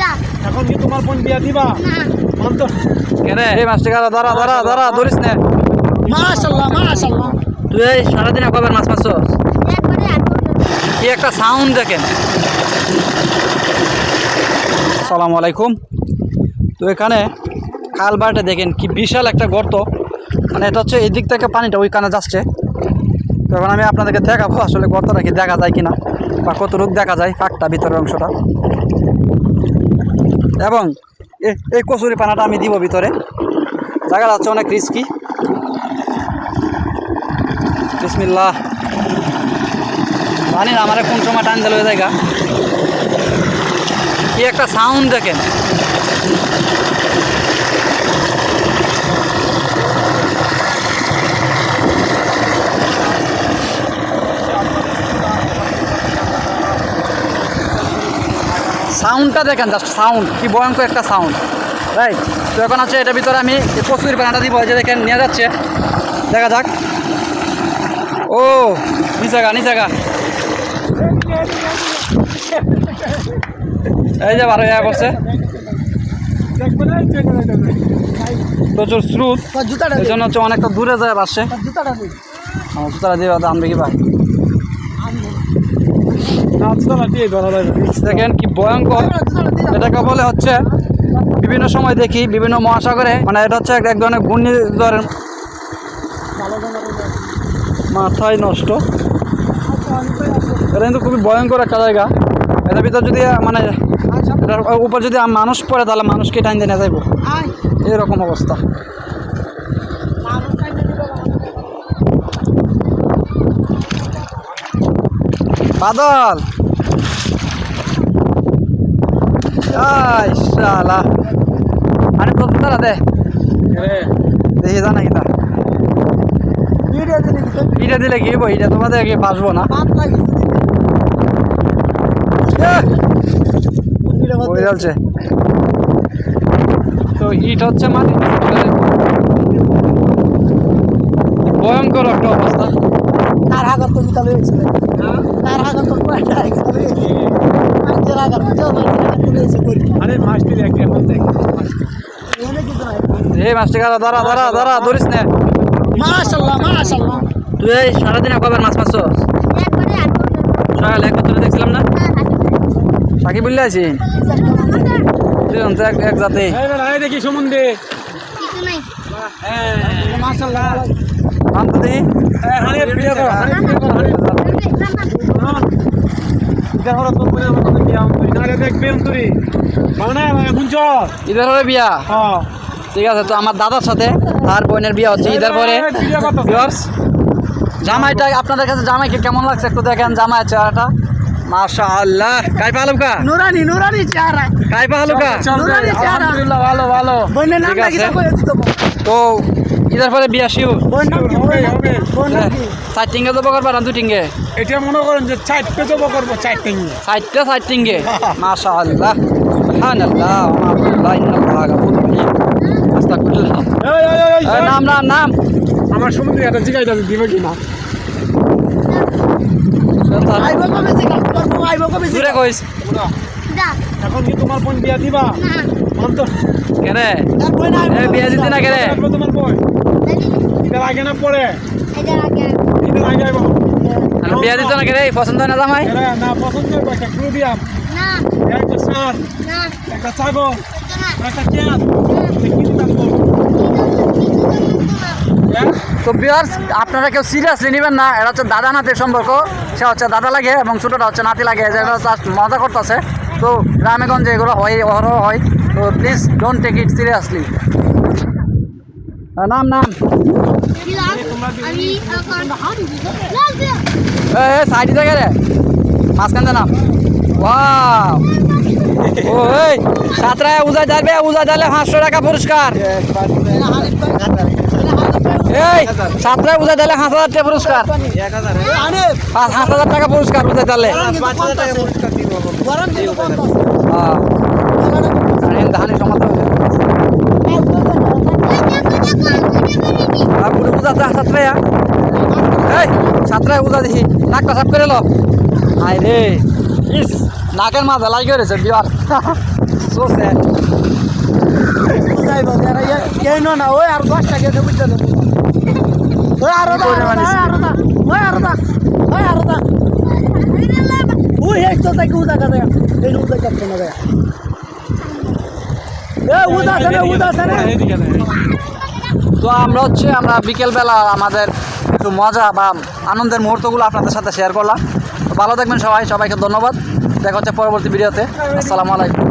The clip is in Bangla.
দা। এখন কি তোমার বোন বিয়া দিবা? না। মান তো। কেন? এই মাছটি কারা ধরা ধরা ধরা ধরিস না। মাশাআল্লাহ মাশাআল্লাহ তুই এই সারাদিনে কবার মাছ মারছ? কি একটা সাউন্ড দেখেন। আসসালামু আলাইকুম। তো এখানে খালবারটা দেখেন কি বিশাল একটা গর্ত। মানে এটা হচ্ছে এই দিক থেকে পানিটা ওইখানে যাচ্ছে। তো এখন আমি আপনাদেরকে দেখাবো আসলে গর্তটা কি দেখা যায় কিনা বা কতটুক দেখা যায় ফাঁকটা ভিতরের অংশটা। এবং এই কচুরি পানাটা আমি দিব ভিতরে। জায়গাটা হচ্ছে অনেক রিস্কি বিসমিল্লাহ। জানি না, আমার কোন সময় টান দিল জায়গা। কি একটা সাউন্ড দেখেন। সাউন্ডটা দেখেন জাস্ট সাউন্ড কি ভয়ঙ্কর একটা সাউন্ড রাইট তো এখন আছে এটার ভিতরে আমি এই কচুরি পানাটা দিব যে দেখেন নিয়ে যাচ্ছে। দেখা যাক। ও নিচাগা নিচাগা এই যে বারো ইয়া করছে। প্রচুর স্রোত। জুতাটা এই জন্য হচ্ছে অনেকটা দূরে যায় বাসছে জুতাটা দিয়ে আনবে কি ভাই না জুতাটা দিয়ে ধরা যাবে দেখেন কি ভয়ঙ্কর। এটাকে বলে হচ্ছে বিভিন্ন সময় দেখি বিভিন্ন মহাসাগরে। মানে এটা হচ্ছে এক- এক ধরনের ঘূর্ণিঝড়ের মাথায় নষ্ট। এটা কিন্তু খুবই ভয়ঙ্কর একটা জায়গা। এটার ভিতর যদি মানে এটার উপর যদি মানুষ পড়ে তাহলে মানুষকে টাইম দিয়ে নিয়ে যাইব। এরকম অবস্থা। বাদল। আরে তারা দে। জানা ইটা দিলে কি ইটা তোমাদের কি বাসবো না। তো ইট হচ্ছে মাটি ভয়ঙ্কর একটা অবস্থা। তার হাগার তো বিতালে হয়েছে তার হাগার তো কয়টা মানুষের হাগার করি আরে মাছটি দেখ এখন এই মাছটি কারা ধরা ধরা ধরা ধরিস না। মাশাল্লাহ মাশাল্লাহ তুই এই সারাদিনে কবার মাছ এক বছরে দেখছিলাম না? সাকিব বললে আছি এক এক জাতি। এই দেখি সম্বন্ধে হ্যাঁ। মাশাআল্লাহ। হ্যাঁ মানে ঈদের পরে বিয়া হ্যাঁ ঠিক আছে তো আমার দাদার সাথে আর বোনের বিয়া হচ্ছে ঈদের পরে জামাইটা আপনাদের কাছে জামাইকে কেমন লাগছে একটু দেখেন জামাই চেহারাটা মাশা আল্লাহ কাইফা হালুকা নুরানি নুরানি চেহারা কাইফা হালুকা নুরানি চেহারা আলহামদুলিল্লাহ ভালো ভালো বোনের নাম ঠিক নাকি তো ঈদের পরে বিয়া কি? চার টিঙ্গে যাব করবা না দু টিঙ্গে এটা মনে করেন যে চারটে জব করব চারটে নিয়ে চারটে চার টিঙ্গে মাশা আল্লাহ সুবহান আল্লাহ আল্লাহ ইন্নাল্লাহ গাফুর রহিম আস্তাগফিরুল্লাহ। নাম নাম নাম। আমার সমুদ্রে একটা জিগাইটা দিবে কি না? আইবো কবে করব আইবো কবে কইস। এখন কি তোমার বোন বিয়া দিবা? না। কেরে তার বোন আইবো এ বিয়া দিতে না কেরে আসব তোমার বোন এটা আগে না পরে এটা আগে এটা আগে আইবো আর দিত না কেরে পছন্দ হয় না জামাই না। পছন্দ একটা ক্রু দিয়াম একটা সার একটা ছাগল একটা চেয়ার কি দিতাম বল তো বিয়ার্স আপনারা কেউ সিরিয়াসলি নেবেন না এটা হচ্ছে দাদা নাতির সম্পর্ক। সে হচ্ছে দাদা লাগে এবং ছোটোটা হচ্ছে নাতি লাগে। জাস্ট মজা করতেছে। তো গ্রামেগঞ্জে এগুলো হয় অহরহ হয়। তো please don't take it seriously নাম নাম। সাইডি থেকে রে। মাঝখান দিয়ে নাম। ওয়াও ও এই সাতটায় উজা যাবে উজা যালে পাঁচশো টাকা পুরস্কার। এই সাতটায় উজা দিলে হাজার টাকা পুরস্কার। পাঁচ পাঁচ হাজার টাকা পুরস্কার উজা দিলে গরম হ্যাঁ। ধানের সমাধান আর পুরো উজা যা সাতটায় এই সাতটায় উজা দেখি। নাকটা সাফ করে লো। আই রে। ইস নাকের মাঝে লাগে রয়েছে বিয়ার। সো স্যাড বুঝাইব কেন না ওই আর দশটা গেছে বুঝতে ওই আরও দা মানিস? ওই আরও দা ওই আরও দা। তো আমরা হচ্ছে, আমরা বিকেলবেলা আমাদের একটু মজা বা আনন্দের মুহূর্তগুলো আপনাদের সাথে শেয়ার করলাম। ভালো থাকবেন সবাই, সবাইকে ধন্যবাদ। দেখা হচ্ছে পরবর্তী ভিডিওতে। আসসালামু আলাইকুম।